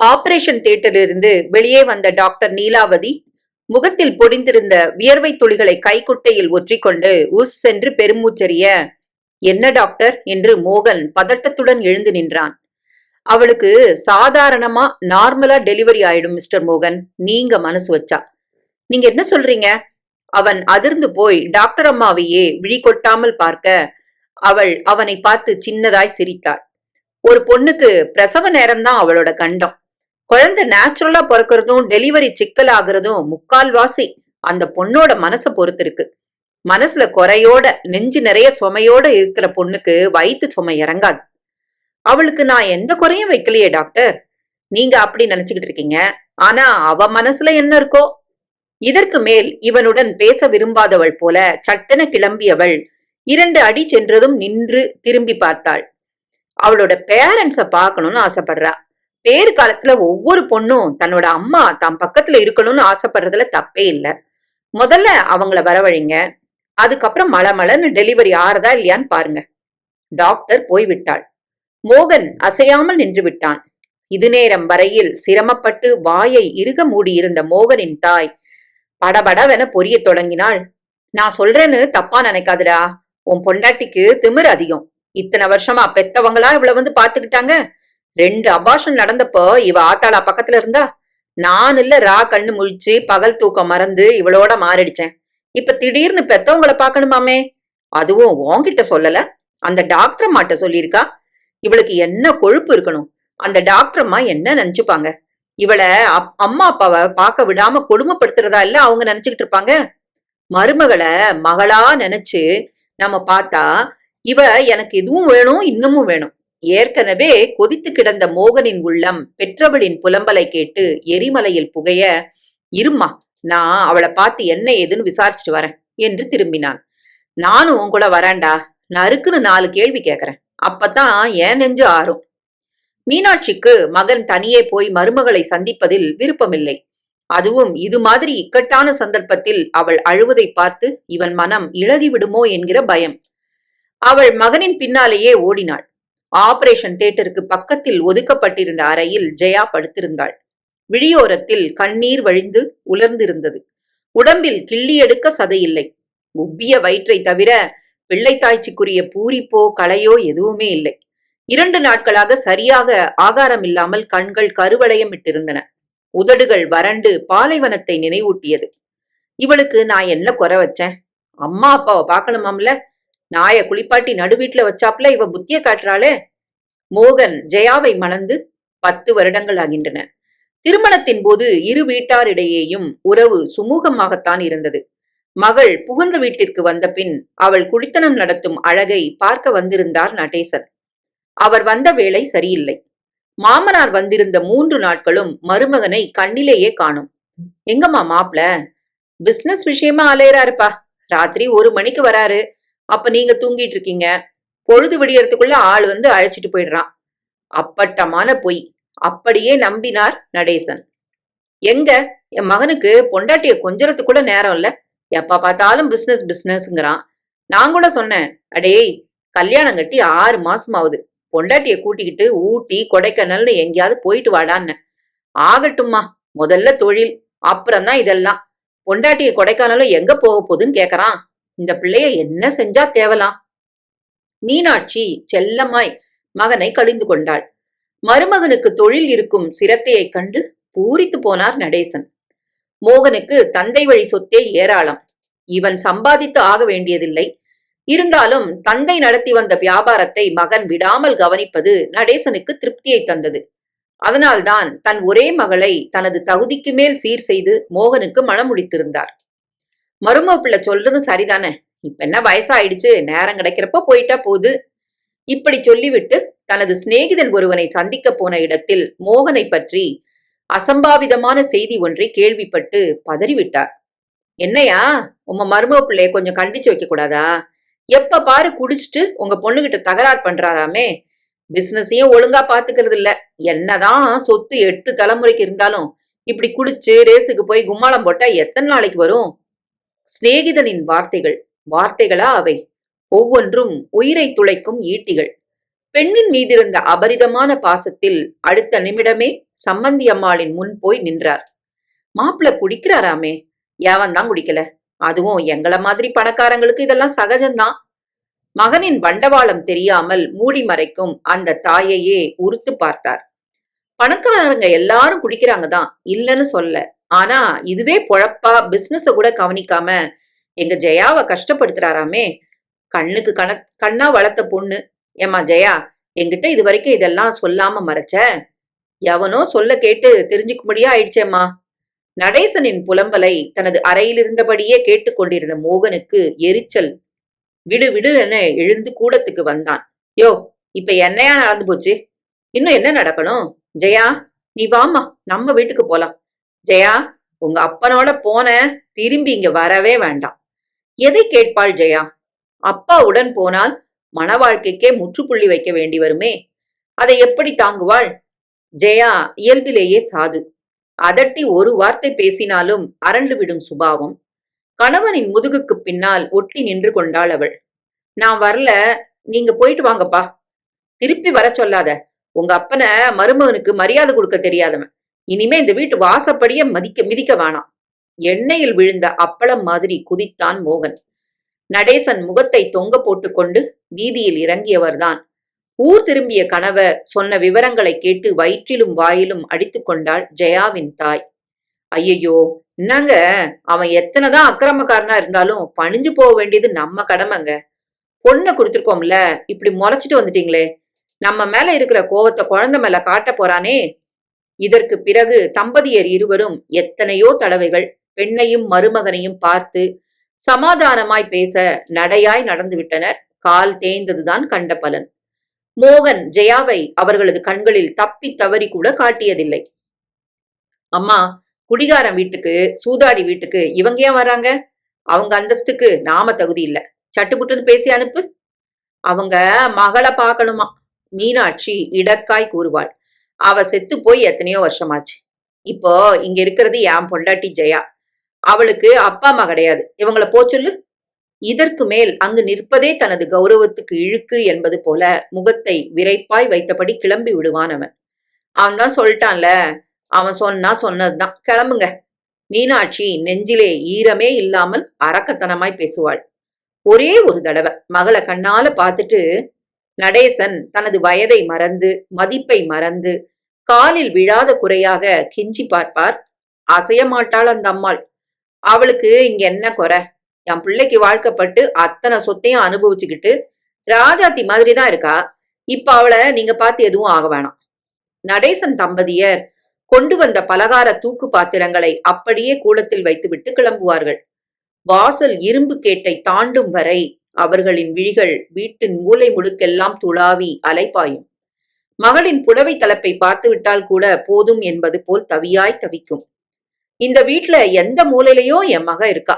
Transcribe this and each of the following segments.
Operation தியேட்டரிலிருந்து வெளியே வந்த doctor Neelavathi முகத்தில் பொடிந்திருந்த வியர்வை துளிகளை கைக்குட்டையில் ஒற்றிக்கொண்டு உஸ் சென்று பெருமூச்செறிய என்ன டாக்டர்? என்று மோகன் பதட்டத்துடன் எழுந்து நின்றான். அவளுக்கு சாதாரணமா நார்மலா டெலிவரி ஆயிடும் மிஸ்டர் மோகன். நீங்க மனசு வச்சா. நீங்க என்ன சொல்றீங்க? அவன் அதிர்ந்து போய் டாக்டர் அம்மாவையே விழி கொட்டாமல் பார்க்க அவள் அவனை பார்த்து சின்னதாய் சிரித்தாள். ஒரு பொண்ணுக்கு பிரசவ நேரம்தான் அவளோட கண்டம். குழந்தை நேச்சுரலா பிறக்கிறதும் டெலிவரி சிக்கல் ஆகுறதும் முக்கால்வாசி அந்த பொண்ணோட மனசை பொறுத்து இருக்கு மனசுல குறையோட நெஞ்சு நிறைய சுமையோட இருக்கிற பொண்ணுக்கு வயிற்று சுமை இறங்காது. அவளுக்கு நான் எந்த குறையும் வைக்கலையே டாக்டர். நீங்க அப்படி நினைச்சுக்கிட்டு இருக்கீங்க. ஆனா அவ மனசுல என்ன இருக்கோ? இதற்கு மேல் இவனுடன் பேச விரும்பாதவள் போல சட்டென கிளம்பியவள் இரண்டு அடி சென்றதும் நின்று திரும்பி பார்த்தாள். அவளோட பேரண்ட்ஸ பார்க்கணும்னு ஆசைப்படுறா. பேறு காலத்துல ஒவ்வொரு பொண்ணும் தன்னோட அம்மா தம் பக்கத்துல இருக்கணும்னு ஆசைப்படுறதுல தப்பே இல்ல. முதல்ல அவங்கள வரவழைங்க. அதுக்கப்புறம் மளமளன்னு டெலிவரி ஆறதா இல்லையான்னு பாருங்க. டாக்டர் போய்விட்டாள். மோகன் அசையாமல் நின்று விட்டான். இது நேரம் வரையில் சிரமப்பட்டு வாயை இறுக மூடியிருந்த மோகனின் தாய் படபடவென பொரியத் தொடங்கினாள். நான் சொல்றேன்னு தப்பா நினைக்காதுடா. உன் பொண்டாட்டிக்கு திமிரு அதிகம். இத்தனை வருஷமா பெத்தவங்களா இவ்வளவு வந்து பாத்துக்கிட்டாங்க ரெண்டு அபாஷன் நடந்தப்போ இவ ஆத்தாளா பக்கத்துல இருந்தா? நான் இல்ல ரா கண்ணு முழிச்சு பகல் தூக்கம் மறந்து இவளோட மாறிடிச்சேன். இப்ப திடீர்னு பெத்தவங்கள பாக்கணுமாமே அதுவும் உன்கிட்ட சொல்லல. அந்த டாக்டர் மாட்ட சொல்லியிருக்கா? இவளுக்கு என்ன கொழுப்பு இருக்கணும்? அந்த டாக்டர் அம்மா என்ன நினைச்சுப்பாங்க? இவளை அப்- அம்மா அப்பாவை பார்க்க விடாம கொடுமைப்படுத்துறதா இல்ல அவங்க நினைச்சுக்கிட்டு இருப்பாங்க? மருமகளை மகளா நினைச்சு நம்ம பார்த்தா இவ எனக்கு இதுவும் வேணும் இன்னமும் வேணும். ஏற்கனவே கொதித்து கிடந்த மோகனின் உள்ளம் பெற்றவளின் புலம்பலை கேட்டு எரிமலையில் புகைய இரும்மா நான் அவளை பார்த்து என்ன ஏதுன்னு விசாரிச்சுட்டு வரேன் என்று திரும்பினான். நானும் உன் கூட வரேன்டா நறுக்குன்னு நாலு கேள்வி கேட்கறேன் அப்பதான் ஏன் நெஞ்சு ஆறும். மீனாட்சிக்கு மகன் தனியே போய் மருமகளை சந்திப்பதில் விருப்பமில்லை. அதுவும் இது மாதிரி இக்கட்டான சந்தர்ப்பத்தில் அவள் அழுவதை பார்த்து இவன் மனம் இழதி விடுமோ என்கிற பயம். அவள் மகனின் பின்னாலேயே ஓடினாள். ஆபரேஷன் தியேட்டருக்கு பக்கத்தில் ஒதுக்கப்பட்டிருந்த அறையில் ஜெயா படுத்திருந்தாள். விழியோரத்தில் கண்ணீர் வழிந்து உலர்ந்திருந்தது. உடம்பில் கிள்ளி எடுக்க சதையில்லை. உப்பிய வயிற்றை தவிர பிள்ளைத்தாய்ச்சிக்குரிய பூரிப்போ களையோ எதுவுமே இல்லை. இரண்டு நாட்களாக சரியாக ஆகாரம் இல்லாமல் கண்கள் கருவளையமிட்டிருந்தன உதடுகள் வறண்டு பாலைவனத்தை நினைவூட்டியது. இவளுக்கு நான் என்ன குறை வச்சேன்? அம்மா அப்பாவை பார்க்கணுமாம்ல? நாய குளிப்பாட்டி நடுவீட்டுல வச்சாப்ல இவ புத்திய காட்டுறாளே. மோகன் ஜெயாவை மணந்து பத்து வருடங்கள் ஆகின்றன. திருமணத்தின் போது இரு வீட்டாரிடையேயும் உறவு சுமூகமாகத்தான் இருந்தது. மகள் புகுந்த வீட்டிற்கு வந்த பின் அவள் குடித்தனம் நடத்தும் அழகை பார்க்க வந்திருந்தார் நடேசன். அவர் வந்த வேளை சரியில்லை. மாமனார் வந்திருந்த மூன்று நாட்களும் மருமகனை கண்ணிலேயே காணும். எங்கம்மா மாப்ள? பிசினஸ் விஷயமா அலையறாருப்பா ராத்திரி ஒரு மணிக்கு வராரு. அப்ப நீங்க தூங்கிட்டு இருக்கீங்க. பொழுது விடியறதுக்குள்ள ஆள் வந்து அழைச்சிட்டு போயிடுறான். அப்பட்டமான பொய். அப்படியே நம்பினார் நடேசன். எங்க? என் மகனுக்கு பொண்டாட்டிய கொஞ்சறதுக்கு கூட நேரம் இல்ல. எப்ப பார்த்தாலும் பிசினஸ் பிசினஸ்ங்கிறான் நான் கூட சொன்னேன் அடேய் கல்யாணம் கட்டி ஆறு மாசம் ஆகுது பொண்டாட்டிய கூட்டிக்கிட்டு ஊட்டி கொடைக்கானல்னு எங்கேயாவது போயிட்டு வாடான்னு. ஆகட்டும்மா முதல்ல தொழில் அப்புறம்தான் இதெல்லாம். பொண்டாட்டிய கொடைக்கானலும் எங்க போக போகுதுன்னு கேக்குறான். இந்த பிள்ளைய என்ன செஞ்சா தேவலாம்? மீனாட்சி செல்லமாய் மகனை கழிந்து கொண்டாள். மருமகனுக்கு தொழில் இருக்கும் சிரத்தையைக் கண்டு பூரித்து போனார் நடேசன். மோகனுக்கு தந்தை வழி சொத்தே ஏராளம். இவன் சம்பாதித்து ஆக வேண்டியதில்லை. இருந்தாலும் தந்தை நடத்தி வந்த வியாபாரத்தை மகன் விடாமல் கவனிப்பது நடேசனுக்கு திருப்தியை தந்தது. அதனால்தான் தன் ஒரே மகளை தனது தகுதிக்கு மேல் சீர் செய்து மோகனுக்கு மனம் முடித்திருந்தார் மருமக சொல்றதும் சரிதானே? இப்ப என்ன வயசாயிடுச்சு? நேரம் கிடைக்கிறப்ப போயிட்டா போகுது இப்படி சொல்லிவிட்டு தனது சிநேகிதன் ஒருவனை சந்திக்க போன இடத்தில் மோகனை பற்றி அசம்பாவிதமான செய்தி ஒன்றை கேள்விப்பட்டு பதறிவிட்டார். என்னையா? உங்க மருமக பிள்ளைய கொஞ்சம் கண்டிச்சு வைக்க கூடாதா எப்ப பாரு குடிச்சிட்டு உங்க பொண்ணுகிட்ட தகராறு பண்றாராமே. பிசினஸையும் ஒழுங்கா பாத்துக்கிறது இல்ல. என்னதான் சொத்து எட்டு தலைமுறைக்கு இருந்தாலும் இப்படி குடிச்சு ரேஸுக்கு போய் கும்மாளம் போட்டா எத்தனை நாளைக்கு வரும்? சிநேகிதனின் வார்த்தைகள் வார்த்தைகளா அவை? ஒவ்வொன்றும் உயிரை துளைக்கும் ஈட்டிகள். பெண்ணின் மீதிருந்த அபரிதமான பாசத்தில் அடுத்த நிமிடமே சம்மந்தி அம்மாளின் முன் போய் நின்றார். மாப்பிள்ள குடிக்கிறாராமே? யாவன் தான் குடிக்கல? அதுவும் எங்கள மாதிரி பணக்காரங்களுக்கு இதெல்லாம் சகஜம்தான். மகனின் வண்டவாளம் தெரியாமல் மூடி மறைக்கும் அந்த தாயையே உறுத்து பார்த்தார். பணக்காரங்க எல்லாரும் குடிக்கிறாங்க தான் இல்லைன்னு சொல்ல. ஆனா இதுவே பொழப்பா பிசினஸ கூட கவனிக்காம எங்க ஜெயாவை கஷ்டப்படுத்துறாராமே. கண்ணுக்கு கண கண்ணா வளர்த்த பொண்ணு. ஏமா ஜெயா என்கிட்ட இது வரைக்கும் இதெல்லாம் சொல்லாம மறைச்ச? எவனோ சொல்ல கேட்டு தெரிஞ்சுக்கும்படியா ஆயிடுச்சேம்மா. நடேசனின் புலம்பலை தனது அறையிலிருந்தபடியே கேட்டுக்கொண்டிருந்த மோகனுக்கு எரிச்சல். விடு விடு என எழுந்து கூடத்துக்கு வந்தான். யோ இப்ப என்னையா நடந்து போச்சு? இன்னும் என்ன நடக்கணும்? ஜெயா நீ வாம்மா நம்ம வீட்டுக்கு போலாம். ஜெயா உங்க அப்பனோட போன திரும்பி இங்க வரவே வேண்டாம். எதை கேட்பாள் ஜெயா? அப்பா உடன் போனால் மன வாழ்க்கைக்கே முற்றுப்புள்ளி வைக்க வேண்டி வருமே. அதை எப்படி தாங்குவாள்? ஜெயா இயல்பிலேயே சாது. அதட்டி ஒரு வார்த்தை பேசினாலும் அரண்டு விடும் சுபாவம். கணவனின் முதுகுக்கு பின்னால் ஒட்டி நின்று கொண்டாள் அவள். நான் வரல நீங்க போயிட்டு வாங்கப்பா. திருப்பி வர சொல்லாத. உங்க அப்பனை மருமகனுக்கு மரியாதை கொடுக்க தெரியாதவன். இனிமே இந்த வீட்டு வாசப்படியே மதிக்க மிதிக்க வேணாம். எண்ணெயில் விழுந்த அப்பளம் மாதிரி குதித்தான் மோகன். நடேசன் முகத்தை தொங்க போட்டுக்கொண்டு வீதியில் இறங்கியவர்தான். ஊர் திரும்பிய கணவர் சொன்ன விவரங்களை கேட்டு வயிற்றிலும் வாயிலும் அடித்து கொண்டாள் ஜெயாவின் தாய். ஐயையோ என்னங்க? அவன் எத்தனைதான் அக்கிரமக்காரனா இருந்தாலும் பணிஞ்சு போக வேண்டியது நம்ம கடமைங்க. பொண்ணை கொடுத்துருக்கோம்ல இப்படி முறைச்சிட்டு வந்துட்டீங்களே. நம்ம மேல இருக்கிற கோவத்தை குழந்தை மேல காட்ட போறானே. இதற்கு பிறகு தம்பதியர் இருவரும் எத்தனையோ தடவைகள் பெண்ணையும் மருமகனையும் பார்த்து சமாதானமாய் பேச நடையாய் நடந்து விட்டனர். கால் தேய்ந்ததுதான் கண்ட பலன். மோகன் ஜெயாவை அவர்களது கண்களில் தப்பி தவறி கூட காட்டியதில்லை. அம்மா குடிகாரன் வீட்டுக்கு சூதாடி வீட்டுக்கு இவங்க ஏன் வர்றாங்க? அவங்க அந்தஸ்துக்கு நாம தகுதி இல்ல. சட்டுப்புட்டுன்னு பேசி அனுப்பு. அவங்க மகளை பார்க்கணுமா? மீனாட்சி இடக்காய் கூறுவாள். அவ செத்து போய் எத்தனையோ வருஷமாச்சு. இப்போ இங்க இருக்கிறது என் பொண்டாட்டி ஜெயா. அவளுக்கு அப்பா அம்மா கிடையாது. இவங்கள போச்சொல்லு இதற்கு மேல் அங்கு நிற்பதே தனது கௌரவத்துக்கு இழுக்கு என்பது போல முகத்தை விரைப்பாய் வைத்தபடி கிளம்பி விடுவான் அவன். அவன் தான் சொல்லிட்டான்ல அவன் சொன்னா சொன்னதுதான். கிளம்புங்க. மீனாட்சி நெஞ்சிலே ஈரமே இல்லாமல் அரக்கத்தனமாய் பேசுவாள். ஒரே ஒரு தடவை மகளை கண்ணால பார்த்துட்டு நடேசன் தனது வயதை மறந்து மதிப்பை மறந்து காலில் விழாத குறையாக கெஞ்சி பார்ப்பார். அசைய மாட்டாள் அந்த அம்மாள். அவளுக்கு இங்க என்ன குறை? என் பிள்ளைக்கு வாழ்க்கப்பட்டு அத்தனை சொத்தையும் அனுபவிச்சுக்கிட்டு ராஜாத்தி மாதிரி தான் இருக்கா? இப்ப அவளை நீங்க பார்த்து எதுவும் ஆக வேணாம். நடேசன் தம்பதியர் கொண்டு வந்த பலகார தூக்கு பாத்திரங்களை அப்படியே கூடத்தில் வைத்துவிட்டு கிளம்புவார்கள். வாசல் இரும்பு கேட்டை தாண்டும் வரை அவர்களின் விழிகள் வீட்டின் மூலை முடுக்கெல்லாம் துளாவி அலைப்பாயும். மகளின் புடவை தலைப்பை பார்த்துவிட்டால் கூட போதும் என்பது போல் தவியாய் தவிக்கும். இந்த வீட்ல எந்த மூலையிலயோ என் மக இருக்கா.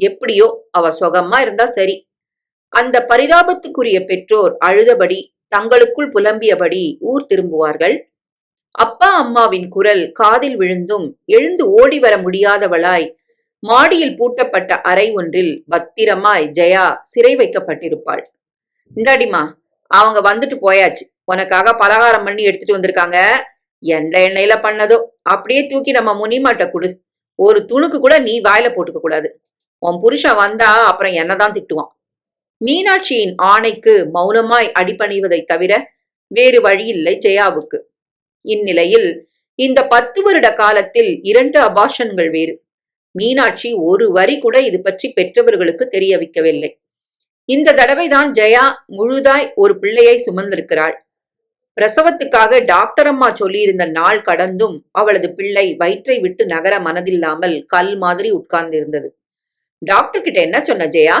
எப்படியோ அவ சுகமா இருந்தா சரி. அந்த பரிதாபத்துக்குரிய பெற்றோர் அழுதபடி தங்களுக்குள் புலம்பியபடி ஊர் திரும்புவார்கள். அப்பா அம்மாவின் குரல் காதில் விழுந்தும் எழுந்து ஓடி வர முடியாதவளாய் மாடியில் பூட்டப்பட்ட அறை ஒன்றில் பத்திரமாய் ஜெயா சிறை வைக்கப்பட்டிருப்பாள். இந்தாடிமா அவங்க வந்துட்டு போயாச்சு. உனக்காக பலகாரம் பண்ணி எடுத்துட்டு வந்திருக்காங்க. எந்த எண்ணெயில பண்ணதோ அப்படியே தூக்கி நம்ம முனிமாட்ட கொடு. ஒரு துணுக்கு கூட நீ வாயில போட்டுக்க கூடாது. உன் புருஷன் வந்தா அப்புறம் என்னதான் திட்டுவான். மீனாட்சியின் ஆணைக்கு மௌனமாய் அடிபணிவதை தவிர வேறு வழியில்லை ஜெயாவுக்கு. இந்நிலையில் இந்த பத்து வருட காலத்தில் இரண்டு அபாஷன்கள் வேறு. மீனாட்சி ஒரு வரி கூட இது பற்றி பெற்றவர்களுக்கு தெரிய வைக்கவில்லை. இந்த தடவைதான் ஜெயா முழுதாய் ஒரு பிள்ளையை சுமந்திருக்கிறாள். பிரசவத்துக்காக டாக்டர் அம்மா சொல்லியிருந்த நாள் கடந்தும் அவளது பிள்ளை வயிற்றை விட்டு நகர மனதில்லாமல் கல் மாதிரி உட்கார்ந்திருந்தது. டாக்டர் கிட்ட என்ன சொன்ன ஜெயா?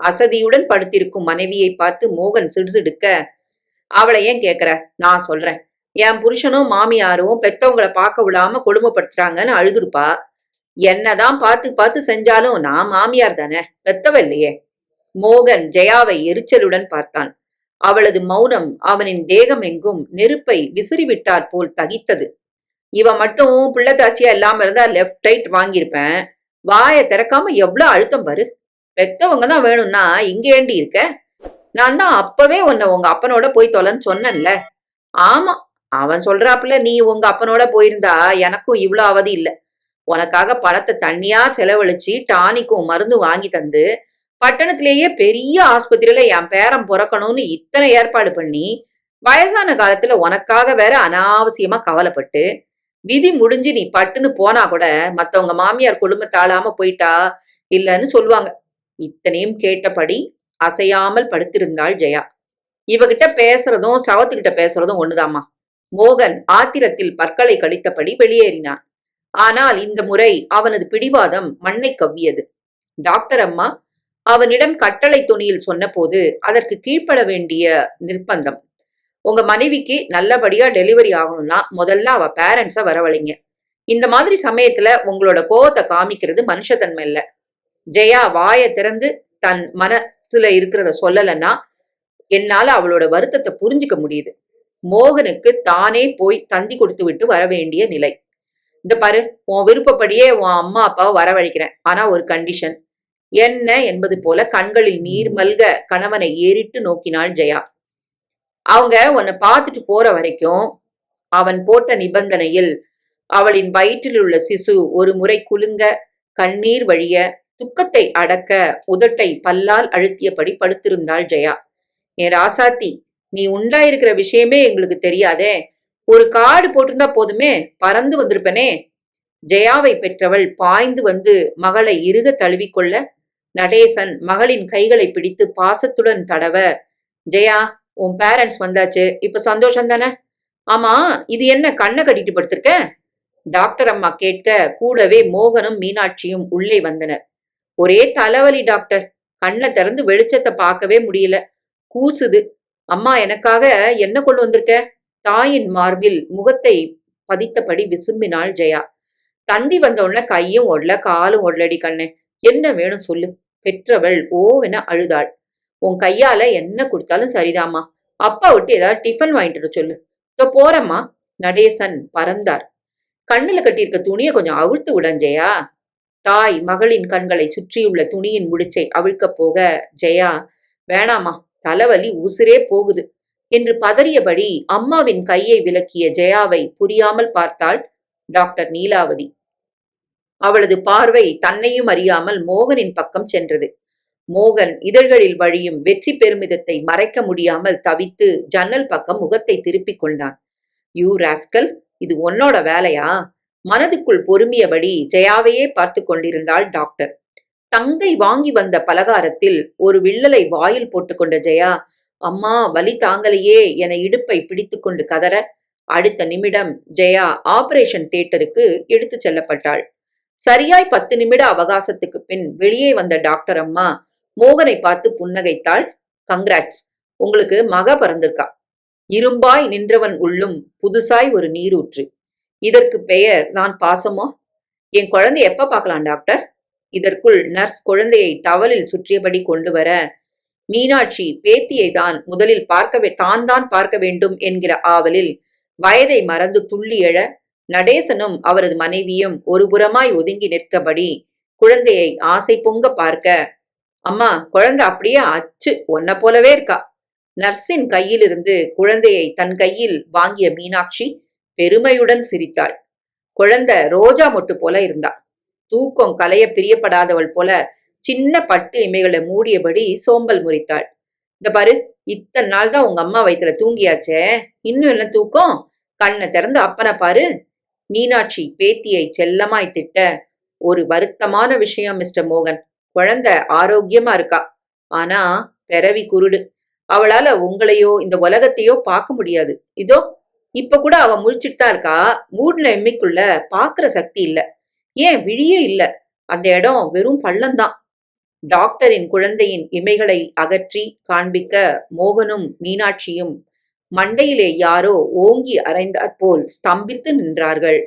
அசதியுடன் படுத்திருக்கும் மனைவியை பார்த்து மோகன் சிடுசிடுக்க அவளை ஏன் கேக்குற? நான் சொல்றேன். என் புருஷனும் மாமியாரும் பெத்தவங்களை பார்க்க விடாம கொடுமைப்படுத்துறாங்கன்னு அழுதுருப்பா. என்னதான் பார்த்து பார்த்து செஞ்சாலும் நான் மாமியார் தானே? பெத்தவ இல்லையே. மோகன் ஜெயாவை எரிச்சலுடன் பார்த்தான். அவளது மௌனம் அவனின் தேகம் எங்கும் நெருப்பை விசிறிவிட்டாற் போல் தகித்தது. இவ மட்டும் பிள்ளைத்தாச்சியா இல்லாம இருந்தா லெஃப்ட் ரைட் வாங்கியிருப்பேன். வாயை திறக்காம எவ்வளவு அழுத்தம் பாரு. பெத்தவங்க தான் வேணும்னா இங்க ஏண்டி இருக்க? நான் தான் அப்பவே உன்னை உங்க அப்பனோட போய் தொலைன்னு சொன்னேன்ல. ஆமா அவன் சொல்றாப்புல நீ உங்க அப்பனோட போயிருந்தா எனக்கும் இவ்வளவு அவதி இல்லை. உனக்காக பணத்தை தண்ணியா செலவழிச்சு டானிக்கும் மருந்து வாங்கி தந்து பட்டணத்திலேயே பெரிய ஆஸ்பத்திரியில என் பேரன் பிறக்கணும்னு இத்தனை ஏற்பாடு பண்ணி வயசான காலத்துல உனக்காக வேற அனாவசியமா கவலைப்பட்டு விதி முடிஞ்சு நீ பட்டுன்னு போனா கூட மத்தவங்க மாமியார் குடும்பத்தை ஆளாம போயிட்டா இல்லைன்னு சொல்லுவாங்க. இத்தனையும் கேட்டபடி அசையாமல் படுத்திருந்தாள் ஜெயா. இவகிட்ட பேசுறதும் சவத்துக்கிட்ட பேசுறதும் ஒண்ணுதாம்மா. மோகன் ஆத்திரத்தில் பற்களை கழித்தபடி வெளியேறினான். ஆனால் இந்த முறை அவனது பிடிவாதம் மண்ணை கவ்வியது. டாக்டர் அம்மா அவனிடம் கட்டளை துணியில் சொன்னபோது அதற்கு கீழ்ப்பட வேண்டிய நிர்பந்தம் உங்க மனைவிக்கு நல்லபடியா டெலிவரி ஆகணும்னா முதல்ல அவ பேரண்ட்ஸை வரவழைங்க. இந்த மாதிரி சமயத்துல உங்களோட கோவத்தை காமிக்கிறது மனுஷத்தன்மை இல்ல. ஜெயா வாயை திறந்து தன் மனசுல இருக்கிறத சொல்லலைன்னா என்னால அவளோட வருத்தத்தை புரிஞ்சுக்க முடியுது. மோகனுக்கு தானே போய் தந்தி கொடுத்து விட்டு வர வேண்டிய நிலை. இந்த பாரு உன் விருப்பப்படியே உன் அம்மா அப்பாவை வரவழைக்கிறேன். ஆனா ஒரு கண்டிஷன் என்ன என்பது போல கண்களில் நீர் மல்க கணவனை ஏறிட்டு நோக்கினாள் ஜெயா. அவங்க உன்னை பார்த்துட்டு போற வரைக்கும் அவன் போட்ட நிபந்தனையில் அவளின் வயிற்றில் உள்ள சிசு ஒரு முறை குலுங்க கண்ணீர் வழிய துக்கத்தை அடக்க உதட்டை பல்லால் அழுத்தியபடி படுத்திருந்தாள் ஜெயா. என் ராசாத்தி நீ உண்டாயிருக்கிற விஷயமே எங்களுக்கு தெரியாதே. ஒரு காடு போட்டிருந்தா போதுமே பறந்து வந்திருப்பனே. ஜெயாவை பெற்றவள் பாய்ந்து வந்து மகளை இறுக தழுவிக்கொள்ள நடேசன் மகளின் கைகளை பிடித்து பாசத்துடன் தடவ ஜெயா உன் பேரண்ட்ஸ் வந்தாச்சு இப்ப சந்தோஷம் தானே ஆமா இது என்ன கண்ணை கட்டிட்டு படுத்திருக்க? டாக்டர் அம்மா கேட்க கூடவே மோகனும் மீனாட்சியும் உள்ளே வந்தனர். ஒரே தலைவலி டாக்டர். கண்ணை திறந்து வெளிச்சத்தை பார்க்கவே முடியல. கூசுது. அம்மா எனக்காக என்ன கொண்டு வந்திருக்க? தாயின் மார்பில் முகத்தை பதித்தபடி விசும்பினாள் ஜெயா. தந்தி வந்த உடனே கையும் ஒடல காலும் ஒடலடி கண்ணே. என்ன வேணும் சொல்லு. பெற்றவள் ஓவென அழுதாள். உன் கையால என்ன கொடுத்தாலும் சரிதாம்மா. அப்பா விட்டு ஏதாவது டிஃபன் வாங்கிட்டு சொல்லு. இதோ போறம்மா. நடேசன் பறந்தார். கண்ணுல கட்டியிருக்க துணியை கொஞ்சம் அவிழ்த்து விடஞ்சேயா தாய் மகளின் கண்களை சுற்றியுள்ள துணியின் முடிச்சை அவிழ்க்க போக ஜெயா வேணாமா தலைவலி உசுரே போகுது என்று பதறியபடி அம்மாவின் கையை விலக்கிய ஜெயாவை புரியாமல் பார்த்தாள் டாக்டர் நீலாவதி. அவளது பார்வை தன்னையும் அறியாமல் மோகனின் பக்கம் சென்றது. மோகன் இதழ்களில் வழியும் வெற்றி பெருமிதத்தை மறைக்க முடியாமல் தவித்து ஜன்னல் பக்கம் முகத்தை திருப்பிக் கொண்டான். யூ ராஸ்கல் இது உன்னோட வேலையா? மனதுக்குள் பொறுமியபடி ஜெயாவையே பார்த்து கொண்டிருந்தாள் டாக்டர். தங்கை வாங்கி வந்த பலகாரத்தில் ஒரு வில்லலை வாயில் போட்டுக்கொண்ட ஜெயா அம்மா வலி தாங்கலையே என இடுப்பை பிடித்துக்கொண்டு கதற அடுத்த நிமிடம் ஜெயா ஆபரேஷன் தியேட்டருக்கு எடுத்துச் செல்லப்பட்டாள். சரியாய் பத்து நிமிட அவகாசத்துக்கு பின் வெளியே வந்த டாக்டர் அம்மா மோகனை பார்த்து புன்னகைத்தாள். கங்க்ராட்ஸ். உங்களுக்கு மக பறந்திருக்கா? இரும்பாய் நின்றவன் உள்ளும் புதுசாய் ஒரு நீரூற்று. இதற்கு பெயர் நான் பாசமோ? என் குழந்தை எப்ப பார்க்கலாம் டாக்டர்? இதற்குள் நர்ஸ் குழந்தையை டவலில் சுற்றியபடி கொண்டு வர மீனாட்சி பேத்தியை தான் முதலில் பார்க்க தான் தான் பார்க்க வேண்டும் என்கிற ஆவலில் வயதை மறந்து துள்ளி எழ நடேசனும் அவரது மனைவியும் ஒரு புறமாய் ஒதுங்கி நிற்கபடி குழந்தையை ஆசை பொங்க பார்க்க அம்மா குழந்தை அப்படியே அச்சு ஒன்ன போலவே இருக்கா? நர்ஸின் கையிலிருந்து குழந்தையை தன் கையில் வாங்கிய மீனாட்சி பெருமையுடன் சிரித்தாள். குழந்தை ரோஜா மொட்டு போல இருந்தா தூக்கம் கலைய பிரியப்படாதவள் போல சின்ன பட்டு இமைகளை மூடியபடி சோம்பல் முறித்தாள். இந்த பாரு இத்தனை நாள் தான் உங்க அம்மா வயிற்றுல தூங்கியாச்சே இன்னும் என்ன தூக்கம்? கண்ணை திறந்து அப்பனை பாரு மீனாட்சி பேத்தியை செல்லமாய் திட்ட ஒரு வருத்தமான விஷயம் மிஸ்டர் மோகன். குழந்தை ஆரோக்கியமா இருக்கா? ஆனா பிறவி குருடு. அவளால உங்களையோ இந்த உலகத்தையோ பார்க்க முடியாது. இதோ இப்ப கூட அவ முழிச்சிட்டு தான் இருக்கா. மூட்ல எம்மைக்குள்ள பாக்குற சக்தி இல்ல. ஏன் விழியே இல்ல? அந்த இடம் வெறும் பள்ளம்தான். டாக்டரின் குழந்தையின் இமைகளை அகற்றி காண்பிக்க மோகனும் மீனாட்சியும் மண்டையிலே யாரோ ஓங்கி அரைந்தாற் போல் ஸ்தம்பித்து நின்றார்கள்.